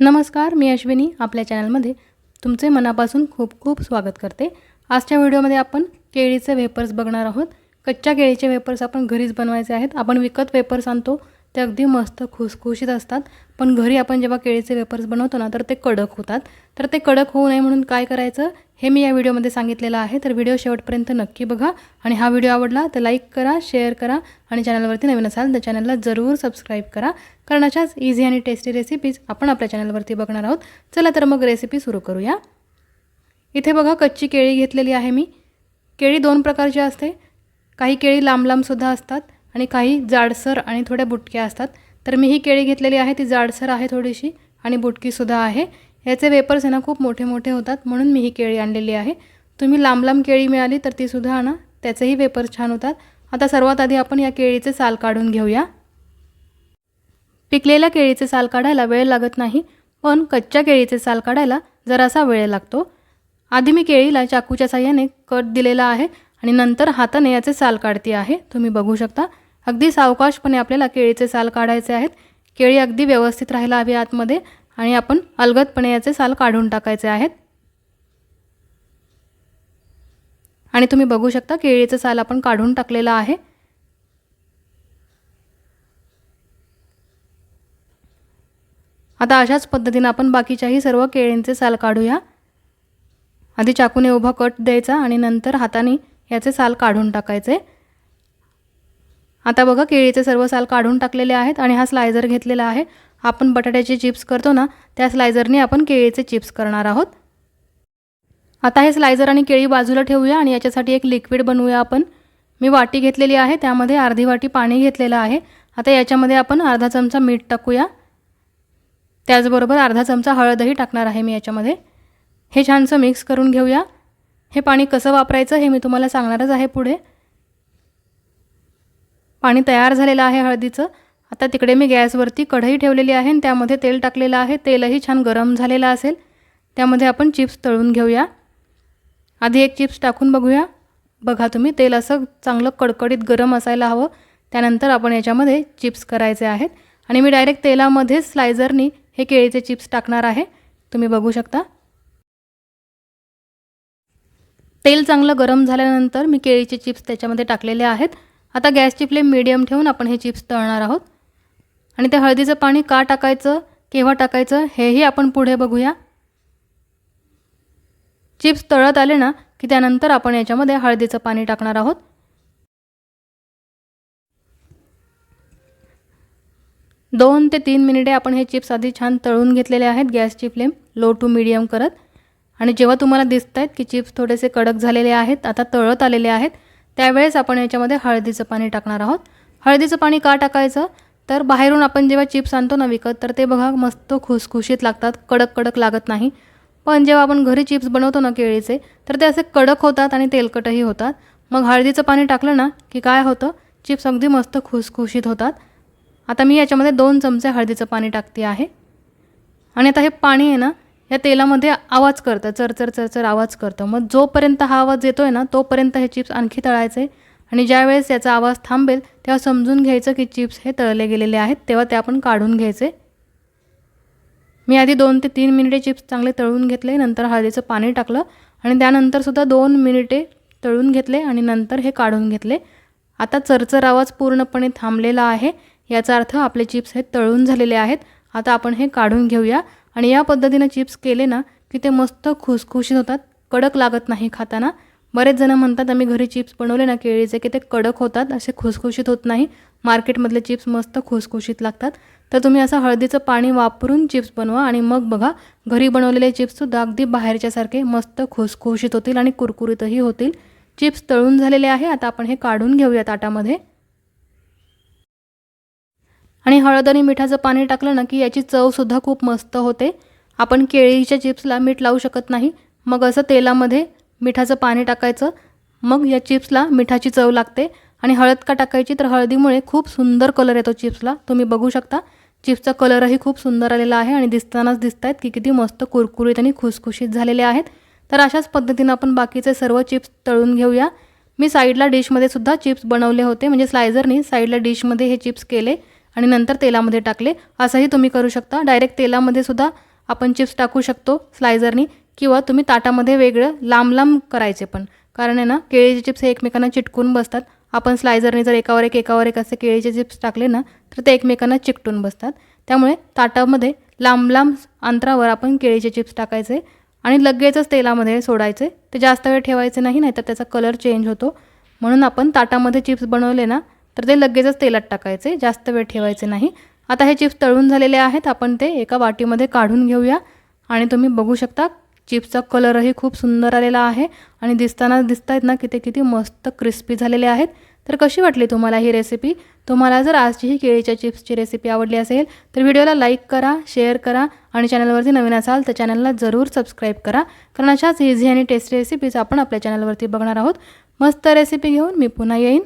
नमस्कार मी अश्विनी आपल्या चॅनलमध्ये. तुमचे मनापासून खूप खूप स्वागत करते. आजच्या व्हिडिओमध्ये आपण केळीचे वेपर्स बघणार आहोत. कच्च्या केळीचे वेपर्स आपण घरीच बनवायचे आहेत. आपण विकत वेपर्स आणतो. ते अगदी मस्त खुसखुशीत असतात. पण घरी आपण जेव्हा केळीचे वेपर्स बनवतो ना तर ते कडक होतात. तर ते कडक होऊ नये म्हणून काय करायचं? हे मी या व्हिडिओमध्ये सांगितलेलं आहे. तर व्हिडिओ शेवटपर्यंत नक्की बघा. आणि हा व्हिडिओ आवडला तर लाईक करा शेअर करा आणि चॅनलवरती नवीन असाल तर चॅनलला जरूर सबस्क्राईब करा. कारण अशाच इझी आणि टेस्टी रेसिपीज आपण आपल्या चॅनलवरती बघणार आहोत. चला तर मग रेसिपी सुरू करूया. इथे बघा कच्ची केळी घेतलेली आहे मी. केळी दोन प्रकारची असते. काही केळी लांब लांबसुद्धा असतात. आणि काही जाडसर आणि थोड्या बुटक्या असतात. तर मी ही केळी घेतलेली आहे. ती जाडसर आहे थोडीशी आणि बुटकीसुद्धा आहे. याचे वेपर्स आहे ना खूप मोठे मोठे होतात म्हणून मी ही केळी आणलेली आहे. तुम्ही लांब लांब केळी मिळाली तर तीसुद्धा आणा. त्याचेही वेपर्स छान होतात. आता सर्वात आधी आपण या केळीचे साल काढून घेऊया. पिकलेल्या केळीचे साल काढायला वेळ लागत नाही पण कच्च्या केळीचे साल काढायला जरासा वेळ लागतो. आधी मी केळीला चाकूच्या साह्याने कट दिलेला आहे आणि नंतर हाताने याचे साल काढते आहे. तुम्ही बघू शकता. अगदी सावकाशपणे आपल्याला केळीचे साल काढायचे आहेत. केळी अगदी व्यवस्थित राहायला हवी आतमध्ये आणि आपण अलगदपणे याचे साल काढून टाकायचे आहेत. आणि तुम्ही बघू शकता केळीचं साल आपण काढून टाकलेलं आहे. आता अशाच पद्धतीनं आपण बाकीच्याही सर्व केळींचे साल काढूया. आधी चाकूने उभा कट द्यायचा आणि नंतर हाताने याचे साल काढून टाकायचे. आता बघा केळीचे सर्व साल काढून टाकलेले आहेत आणि हा स्लायझर घेतलेला आहे. आपण बटाट्याचे चिप्स करतो ना त्या स्लायझरने आपण केळीचे चिप्स करणार आहोत. आता हे स्लायझर आणि केळी बाजूला ठेवूया आणि याच्यासाठी एक लिक्विड बनवूया आपण. मी वाटी घेतलेली आहे त्यामध्ये अर्धी वाटी पाणी घेतलेलं आहे. आता याच्यामध्ये आपण अर्धा चमचा मीठ टाकूया. त्याचबरोबर अर्धा चमचा हळदही टाकणार आहे मी याच्यामध्ये. हे छानसं मिक्स करून घेऊया. हे पाणी कसं वापरायचं हे मी तुम्हाला सांगणारच आहे पुढे. पाणी तयार झालेलं आहे हळदीचं. आता तिकडे मी गॅसवरती कढई ठेवलेली आहे आणि त्यामध्ये तेल टाकलेलं आहे. तेलही छान गरम झालेलं असेल. त्यामध्ये आपण चिप्स तळून घेऊया. आधी एक चिप्स टाकून बघूया. बघा तुम्ही तेल असं चांगलं कडकडीत गरम असायला हवं. त्यानंतर आपण याच्यामध्ये चिप्स करायचे आहेत. आणि मी डायरेक्ट तेलामध्येच स्लायझरनी हे केळीचे चिप्स टाकणार आहे. तुम्ही बघू शकता. तेल चांगलं गरम झाल्यानंतर मी केळीचे चिप्स त्याच्यामध्ये टाकलेले आहेत. आता गॅसची फ्लेम मिडियम ठेवून आपण हे चिप्स तळणार आहोत. आणि ते हळदीचं पाणी का टाकायचं केव्हा टाकायचं हेही आपण पुढे बघूया. चिप्स तळत आले ना की त्यानंतर आपण याच्यामध्ये हळदीचं पाणी टाकणार आहोत. दोन ते तीन मिनिटे आपण हे चिप्स आधी छान तळून घेतलेले आहेत गॅसची फ्लेम लो टू मिडियम करत. आणि जेव्हा तुम्हाला दिसत आहेत की चिप्स थोडेसे कडक झालेले आहेत आता तळत आलेले आहेत त्यावेळेस आपण याच्यामध्ये हळदीचं पाणी टाकणार आहोत. हळदीचं पाणी का टाकायचं? तर बाहेरून आपण जेव्हा चिप्स आणतो ना विकत तर ते बघा मस्त खुसखुशीत लागतात कडक कडक लागत नाही. पण जेव्हा आपण घरी चिप्स बनवतो ना केळीचे तर ते असे कडक होतात आणि तेलकटही होतात. मग हळदीचं पाणी टाकलं ना की काय होतं? चिप्स अगदी मस्त खुसखुशीत होतात. आता मी याच्यामध्ये दोन चमचे हळदीचं पाणी टाकते आहे. आणि आता हे पाणी आहे ना या तेलामध्ये आवाज करतं चरचर चरचर आवाज करतं. मग जोपर्यंत हा आवाज येतो आहे ना तोपर्यंत हे चिप्स आणखी तळायचे. आणि ज्यावेळेस याचा आवाज थांबेल तेव्हा समजून घ्यायचं की चिप्स हे तळले गेलेले आहेत तेव्हा ते आपण काढून घ्यायचे. मी आधी दोन ते तीन मिनिटे चिप्स चांगले तळून घेतले नंतर हळदीचं पाणी टाकलं आणि त्यानंतरसुद्धा दोन मिनिटे तळून घेतले आणि नंतर हे काढून घेतले. आता चरचर आवाज पूर्णपणे थांबलेला आहे. याचा अर्थ आपले चिप्स हे तळून झालेले आहेत. आता आपण हे काढून घेऊया. आणि या पद्धतीनं चिप्स केले ना की ते मस्त खुसखुशीत होतात कडक लागत नाही खाताना. बरेच जण म्हणतात आम्ही घरी चिप्स बनवले ना केळीचे की ते कडक होतात असे खुसखुशीत होत नाही. मार्केटमधले चिप्स मस्त खुसखुशीत लागतात. तर तुम्ही असं हळदीचं पाणी वापरून चिप्स बनवा आणि मग बघा घरी बनवलेले चिप्ससुद्धा अगदी बाहेरच्यासारखे मस्त खुसखुशीत होतील आणि कुरकुरीतही होतील. चिप्स तळून झालेले आहे आता आपण हे काढून घेऊया ताटामध्ये. आणि हळद आणि मिठाचं पाणी टाकलं ना की याची चवसुद्धा खूप मस्त होते. आपण केळीच्या चिप्सला मीठ लावू शकत नाही. मग असं तेलामध्ये मिठाचं पाणी टाकायचं. मग या चिप्सला मिठाची चव लागते. आणि हळद का टाकायची तर हळदीमुळे खूप सुंदर कलर येतो चिप्सला. तुम्ही बघू शकता. चिप्सचा कलरही खूप सुंदर आलेला आहे आणि दिसतानाच दिसत आहेत की किती मस्त कुरकुरीत आणि खुसखुशीत झालेले आहेत. तर अशाच पद्धतीनं आपण बाकीचे सर्व चिप्स तळून घेऊया. मी साईडला डिशमध्ये सुद्धा चिप्स बनवले होते. म्हणजे स्लायझरनी साईडला डिशमध्ये हे चिप्स केले. आणि नंतर तेलामध्ये टाकले. असंही तुम्ही करू शकता. डायरेक्ट तेलामध्ये सुद्धा आपण चिप्स टाकू शकतो स्लायझरनी किंवा तुम्ही ताटामध्ये वेगळं लांब लांब करायचे पण. कारण आहे ना केळीचे चिप्स हे एकमेकांना चिटकून बसतात. आपण स्लायझरने जर एकावर एक एकावर एक असे केळीचे चिप्स टाकले ना तर ते एकमेकांना चिकटून बसतात. त्यामुळे ताटामध्ये लांब लांब अंतरावर आपण केळीचे चिप्स टाकायचे आणि लगेचच तेलामध्ये सोडायचे. ते जास्त वेळ ठेवायचे नाही नाहीतर त्याचा कलर चेंज होतो. म्हणून आपण ताटामध्ये चिप्स बनवले ना तर ते लगेचच तेलात टाकायचे जास्त वेळ ठेवायचे नाही. आता हे चिप्स तळून झालेले आहेत आपण ते एका वाटीमध्ये काढून घेऊया. आणि तुम्ही बघू शकता चिप्सचा कलरही खूप सुंदर आलेला आहे. आणि दिसताना दिसत आहेत ना की ते किती मस्त क्रिस्पी झालेले आहेत. तर कशी वाटली तुम्हाला ही रेसिपी तुम्हाला जर आजची ही केळीच्या चिप्सची रेसिपी आवडली असेल तर व्हिडिओला लाईक करा शेअर करा आणि चॅनलवरती नवीन असाल तर चॅनलला जरूर सबस्क्राईब करा. कारण अशाच इझी आणि टेस्टी रेसिपीज आपण आपल्या चॅनलवरती बघणार आहोत. मस्त रेसिपी घेऊन मी पुन्हा येईन.